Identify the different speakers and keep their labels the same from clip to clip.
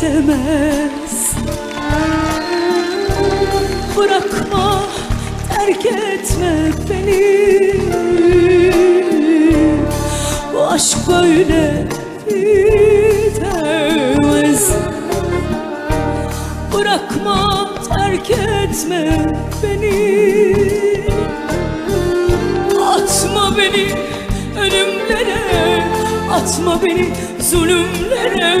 Speaker 1: Bitemez Bırakma, terk etme beni. Bu aşk böyle bitemez Bırakma, terk etme beni. Atma beni ölümlere Atma beni zulümlere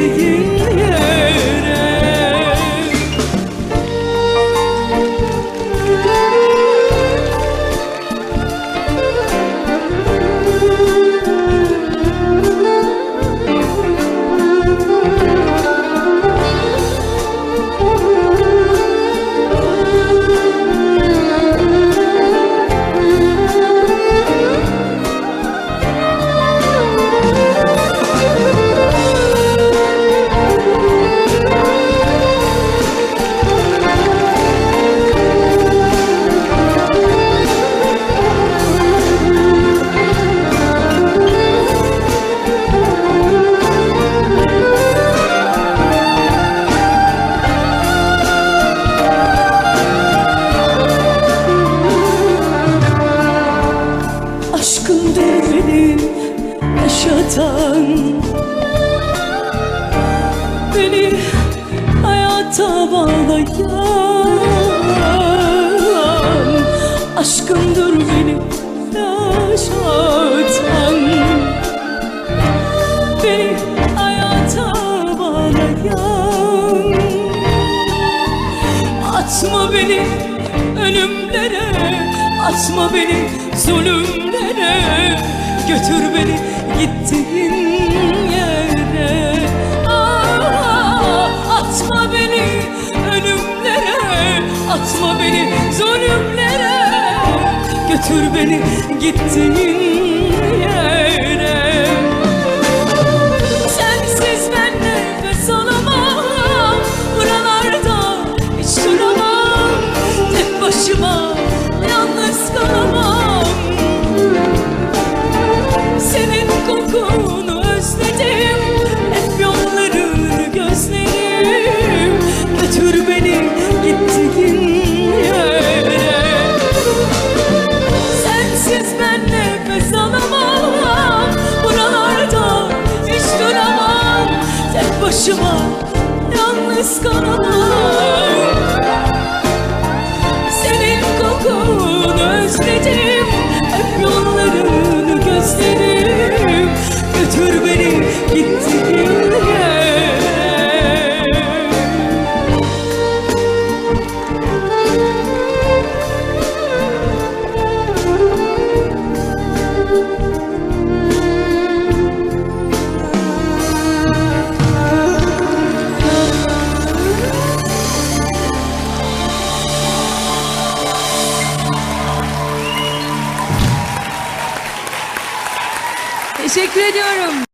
Speaker 1: gittiğin bağlayan Aşkındır beni yaşatan. Beni hayata bağlayan. Atma beni ölümlere Atma beni zulümlere. Götür beni gittiğin Atma beni zulümlere Götür beni gittiğin yere
Speaker 2: Teşekkür ediyorum.